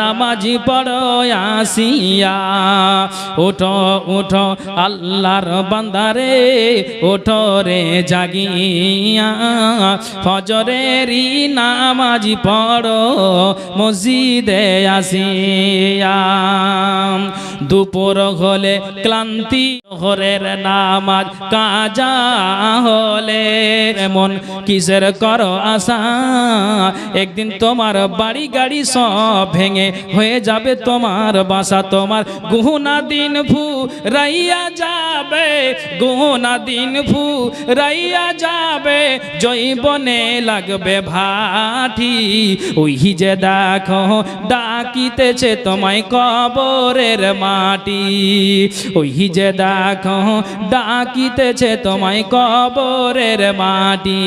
নামাজি পড়ো আসিয়া ওঠো ওঠো আল্লাহর বান্দারে ওঠো রে জাগিয়া। ফজরেরই নামাজি পড়ো, মসজিদে আসিয়া। দুপুর হলে ক্লান্তি হরের নামাজ, কাজা হলে এমন কিসের করো আশা? একদিন তোমার বাড়ি গাড়ি সব ভেঙে হয়ে যাবে তোমার বাসা, তোমার গুহনা দিন ফু রাইয়া যাবে, গুহনা দিন ফু রাইয়া যাবে, জৈবনে লাগবে ভাটি। ওই যে দেখো, ডাকিতেছে তোমায় কবরের মাটি। ওই যে দেখো, ডাকিতেছে তোমায় কবরের মাটি।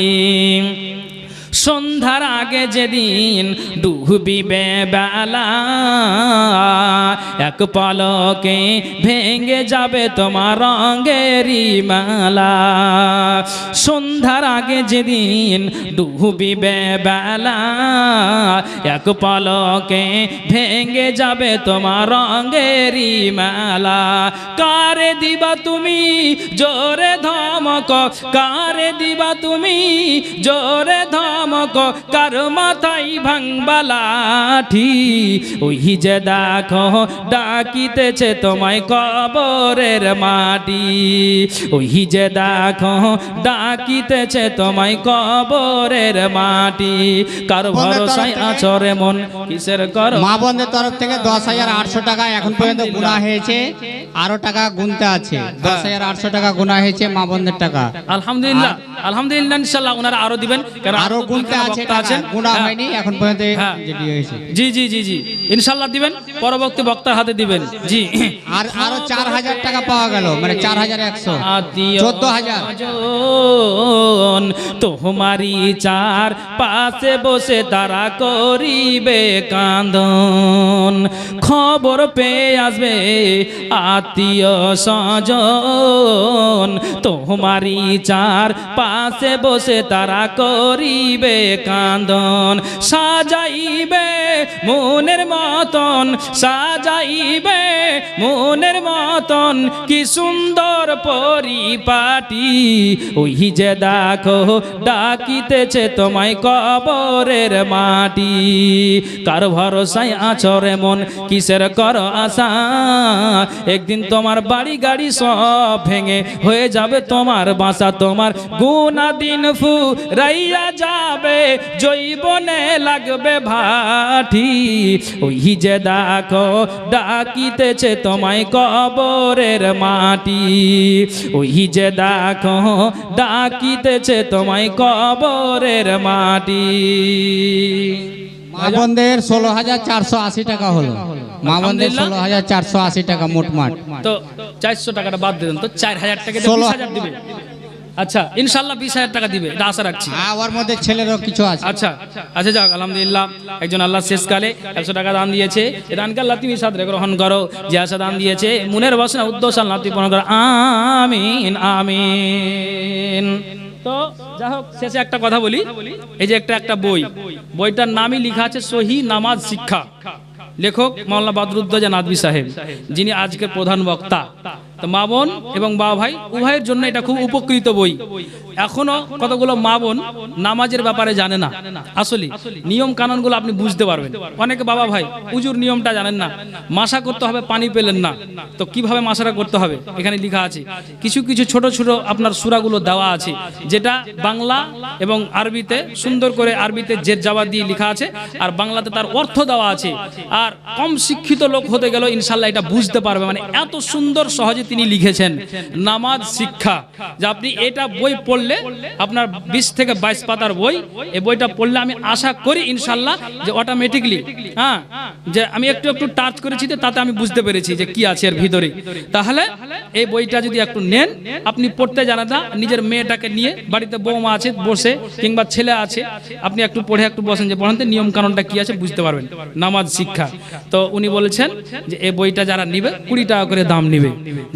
সন্ধ্যার আগে যেদিন ডুবিবে বেলা এক পলকে ভেঙে যাবে তোমার রঙেরই মালা। সন্ধ্যার আগে যেদিন ডুবিবে বেলা এক পলকে ভেঙে যাবে তোমার রঙেরই মেলা। কারে দিবা তুমি জোরে ধমক, কারে দিবা তুমি জোরে ধমক? কার মাথায় ভাঙবালাঠি ওই যে দেখো ডাকিতেছে তোমায় কবরের মাটি। ওই যে দেখো ডাকিতেছে তোমায় কবরের মাটি। কার ভরসায় আচরে মন? কিসের কর? মা বন্ধের তরফ থেকে দশ হাজার আটশো টাকা এখন পর্যন্ত গুণা হয়েছে। আরও টাকা গুনতে আছে। দশ হাজার আটশো টাকা গুণা হয়েছে মা বোনদের টাকা। আলহামদুলিল্লাহ আলহামদুলিল্লাহ ইনশাল্লাহ ওনারা আরও দিবেন। কারণ আরও আছে বক্তা আছেন। গুণা হ্যাঁ। হয়নি এখন পর্যন্ত হ্যাঁ। যেটি হয়েছে। জি জি জি জি। ইনশাল্লাহ দিবেন পরবর্তী বক্তার হাতে দিবেন। জি। আর আরও চার হাজার টাকা পাওয়া গেল মানে তোমারি চার পাশে বসে তারা করিবে কান্দন খবর পেয়ে আসবে আত্মীয় স্বজন তোমারি চার পাশে বসে তারা করিবে কান্দন সাজাইবে মনের মতন সাজাইবে, মনের মতন কি সুন্দর পরিপাটি। ওই যে দেখো, ডাকিতেছে তোমায় কবরের মাটি। কার ভরসায় আচরে মন, কিসের কর আশা? একদিন তোমার বাড়ি গাড়ি সব ভেঙে হয়ে যাবে তোমার বাসা। তোমার গুনা দিন ফু রাইয়া যাবে, জৈবনে লাগবে ভাটি। ওই যে দেখো ডাকিতেছে তোমায় কবরের মাটি। ওই যে দেখো ডাকিতেছে তোমায় কবরের মাটি। মা ষোলো হাজার চারশো আশি টাকা হলো। মা ষোলো হাজার চারশো আশি টাকা মোটমাট। তো চারশো টাকাটা বাদ দিলেন তো চার হাজার টাকা ষোলো হাজার দিবে। আচ্ছা ইনশাল্লাহ বিশ হাজার টাকা দিবে এটা আশা রাখছি। হ্যাঁ ওর মধ্যে ছেলেরও কিছু আছে। আচ্ছা আচ্ছা যাক আলহামদুলিল্লাহ একজন আল্লাহ শেষকালে একশো টাকা দান দিয়েছে। এ দানকে আল্লাহ তুমি সাদরে গ্রহণ করো যে আশা দান দিয়েছে। মনের বাসনা উদ্দেশ্য আল্লাহ তুমি পূরণ করো। আমিন আমিন। তো যাই হোক শেষে একটা কথা বলি। এই যে একটা একটা বই। বইটার নামই লেখা আছে সহি নামাজ শিক্ষা। লেখক মাওলানা বাদরুদ্দোজা নাদবি সাহেব যিনি আজকের প্রধান বক্তা। তো মা বোন এবং বাবা ভাই, উভয়ের জন্য এটা খুব উপকৃত বই। এখনও কতগুলো মা বোন নামাজের ব্যাপারে জানে না। আসলে নিয়ম কানুনগুলো আপনি বুঝতে পারবেন। অনেকে বাবা ভাই, উজুর নিয়মটা জানেন না। মাসা করতে হবে, পানি পেলেন না। তো কীভাবে মাসাটা করতে হবে? এখানে লেখা আছে। কিছু কিছু ছোট ছোট আপনার সুরাগুলো দেওয়া আছে, যেটা বাংলা এবং আরবিতে সুন্দর করে আরবিতে জের জাবা দিয়ে লেখা আছে, আর বাংলাতে তার অর্থ দেওয়া আছে। আর কম শিক্ষিত লোক হতে গেল ইনশাল্লাহ এটা বুঝতে পারবে। মানে এত সুন্দর সহজে তিনি লিখেছেন, নামাজ শিক্ষা। যে আপনি এটা বই পড়লে আপনার বিশ থেকে বাইশ পাতার বই, এই বইটা পড়লে আমি আশা করি ইনশাল্লাহ যে অটোমেটিকলি হ্যাঁ যে আমি একটু একটু টাচ করেছি তো তাতে আমি বুঝতে পেরেছি যে কি আছে এর ভিতরে। তাহলে এই বইটা যদি একটু নেন, আপনি পড়তে জানেন না নিজের মেয়েটাকে নিয়ে বাড়িতে বৌমা আছে, বসে, কিংবা ছেলে আছে, আপনি একটু পড়ে একটু বসেন যে পড়াতে নিয়ম কানুনটা কি আছে বুঝতে পারবেন। নামাজ শিক্ষা। তো উনি বলেছেন যে এই বইটা যারা নিবে কুড়ি টাকা করে দাম নিবে।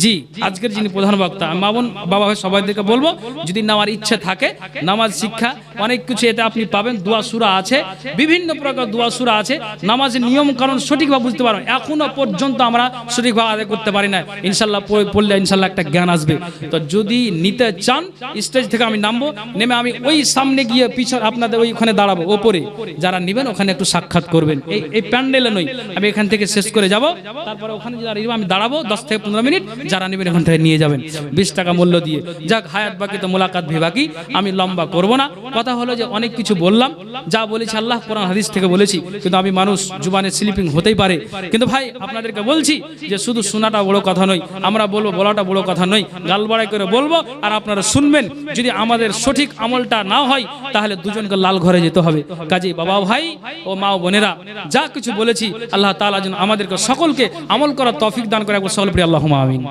জি। জি, আজকের যিনি প্রধান বক্তা আমি মামুন বাবা ভাই সবাইদেরকে বলব, যদি নেওয়ার ইচ্ছে থাকে, নামাজ, শিক্ষা, অনেক কিছু এটা আপনি পাবেন, দোয়া সুরা আছে, বিভিন্ন প্রকার দোয়া সুরা আছে, নামাজের নিয়ম কারণ সঠিকভাবে বুঝতে পারো এখনও পর্যন্ত আমরা সঠিকভাবে আদায় করতে পারি না ইনশাল্লাহ পড়ে- পড়লে ইনশাল্লাহ একটা জ্ঞান আসবে, তো যদি নিতে চান, স্টেজ থেকে আমি নামবো, নেমে আমি ওই সামনে গিয়ে পিছন, আপনাদের ওইখানে দাঁড়াবো, ওপরে, যারা নেবেন ওখানে একটু সাক্ষাৎ করবেন, এই এই প্যান্ডেলে নই, আমি এখান থেকে শেষ করে যাব, তারপরে ওখানে যারা আমি দাঁড়াবো, দশ থেকে পনেরো মিনিট যারা নেবেন, এখান থেকে নিয়ে যাবেন। বিশ টাকা মূল্য দিয়ে। যাক, হায়াত বাকি তো মোলাকাত বাকি, আমি লম্বা করব না। কথা হলো যে অনেক কিছু বললাম, যা বলেছি আল্লাহ কোরআন হাদিস থেকে বলেছি, কিন্তু আমি মানুষ, জুবানে স্লিপিং হতেই পারে। কিন্তু ভাই, আপনাদেরকে বলছি যে শুধু শোনাটা বড় কথা নয়, আমরা বলব, বলাটা বড় কথা নয় গাল বাড়াই করে বলব, আর আপনারা শুনবেন, যদি আমাদের সঠিক আমলটা না হয়, তাহলে দুজনকে লাল ঘরে যেতে হবে। কাজে বাবা ভাই ও মা ও বোনেরা, যা কিছু বলেছি, আল্লাহ তালা যেন আমাদেরকে সকলকে আমল করার তৌফিক দান করে, একবার সকল প্রিয় আল্লাহ আমিন।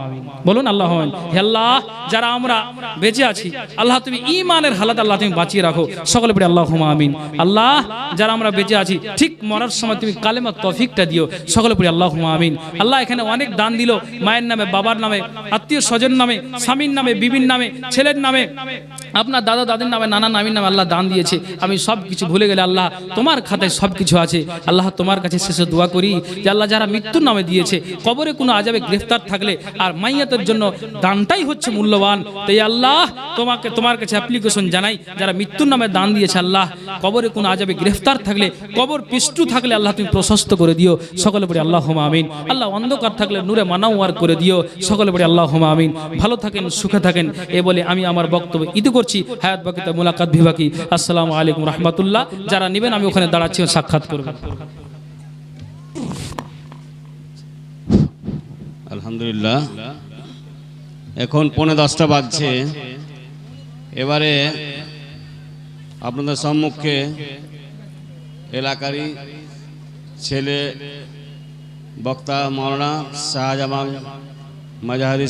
বলুন, আল্লাহ আল্লাহ, যারা আমরা বেঁচে আছি, আল্লাহ তুমি ইমানের হালাত আল্লাহ তুমি বাঁচিয়ে রাখো। সকলে পড়ে আল্লাহ আমিন। আল্লাহ, যারা আমরা বেঁচে আছি, ঠিক মরার সময় তুমি কালেমা তৌফিকটা দিও। সকলে পড়ে আল্লাহ আমিন। আল্লাহ এখানে অনেক দান দিল, মায়ের নামে, বাবার নামে, আত্মীয় স্বজন নামে, স্বামীর নামে, বিবির নামে, ছেলের নামে, আপনার দাদা, দাদির নামে, নানা নামির নামে আল্লাহ দান দিয়েছে। আমি সব কিছু ভুলে গেলে আল্লাহ তোমার খাতায় সব কিছু আছে। আল্লাহ তোমার কাছে শেষে দোয়া করি যে আল্লাহ যারা মৃত্যুর নামে দিয়েছে, কবরে কোনো আজাবে গ্রেফতার থাকলে আর মাইয়াতের জন্য দানটাই হচ্ছে মূল্যবান। তাই আল্লাহ তোমাকে তোমার কাছে অ্যাপ্লিকেশন জানাই, যারা মৃত্যুর নামে দান দিয়েছে আল্লাহ, কবরে কোনো আজাবে গ্রেফতার থাকলে, কবর পিষ্টু থাকলে আল্লাহ তুমি প্রশস্ত করে দিও। সকলে পড়ে আল্লাহ আমিন। আল্লাহ অন্ধকার থাকলে নূরে মানাওয়ার করে দিও। সকলে পড়ে আল্লাহ আমিন। ভালো থাকেন, সুখে থাকেন। এ বলে আমি আমার বক্তব্য ইতি করছি। হায়াত বাকিতে মোলাকাত বিভাকি আসসালামু আলাইকুম রহমতুল্লাহ। যারা নেবেন আমি ওখানে দাঁড়াচ্ছি সাক্ষাৎ করবেন আলহামদুলিল্লাহ। এখন পৌনে দশটা বাজছে। এবারে আপনাদের সম্মুখে এলাকারই ছেলে বক্তা মৌলানা শাহজামান মাজাহারি